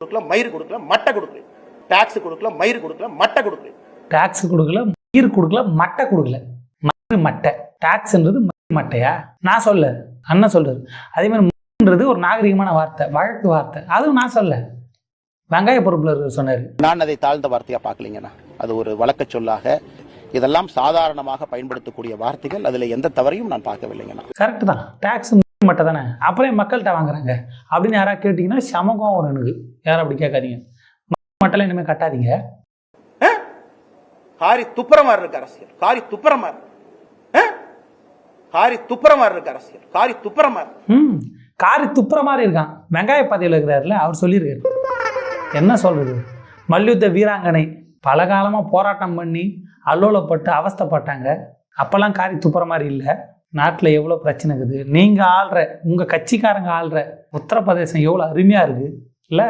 கொடுக்கல மயிர் கொடுக்கல மட்டை கொடுக்கல டாக்ஸ் கொடுக்கல மயிர் கொடுக்கல மட்டை கொடுக்கல டாக்ஸ் கொடுக்கல மயிர் கொடுக்கல மட்டை கொடுக்கல. மயிர் மட்டை. டாக்ஸ்ன்றது மயிர் மட்டையா? நான் சொல்ல அண்ணன் சொல்றாரு. அதே மாதிரி மயிர்ன்றது ஒரு நாகரிகமான வார்த்தை வழக்கு வார்த்தை. அதுவும் நான் சொல்ல வெங்காய பொறுப்புல சொன்னாரு. நான் அதை தாழ்ந்த வார்த்தையா பார்க்கலீங்கண்ணா. அது ஒரு வழக்கச் சொல்லாக இதெல்லாம் சாதாரணமாக பயன்படுத்தக்கூடிய வார்த்தைகள் அதுல எந்த தவறையும் நான் பார்க்கவில்லைங்கண்ணா. கரெக்ட் தான். டேக்ஸ் மட்டும் தானே அப்புறம் மக்கள்கிட்ட வாங்குறாங்க. அப்படின்னு யாராவது கேட்டிங்கன்னா சமகம் வரும் எனக்கு. யாரும் அப்படி கேட்காதீங்க. மட்டும் இனிமேல் கட்டாதீங்க. காரி துப்புற மாதிரி இருக்கு அரசியல். காரி துப்புற மாதிரி? காரி துப்புற மாதிரி இருக்கு அரசியல். காரி துப்புற மாதிரி ம். காரி துப்புற மாதிரி இருக்கான். வெங்காய பதவியில் இருக்கிறாருல அவர் சொல்லியிருக்காரு. என்ன சொல்றது? மல்யுத்த வீராங்கனை பல காலமாக போராட்டம் பண்ணி அல்லோலப்பட்டு அவஸ்தைப்பட்டாங்க. அப்போல்லாம் காரி துப்புற மாதிரி இல்லை. நாட்டில் எவ்வளோ பிரச்சனை இருக்குது? நீங்கள் ஆள்ற உங்கள் கட்சிக்காரங்க ஆள்ற உத்தரப்பிரதேசம் எவ்வளோ அருமையாக இருக்குது இல்லை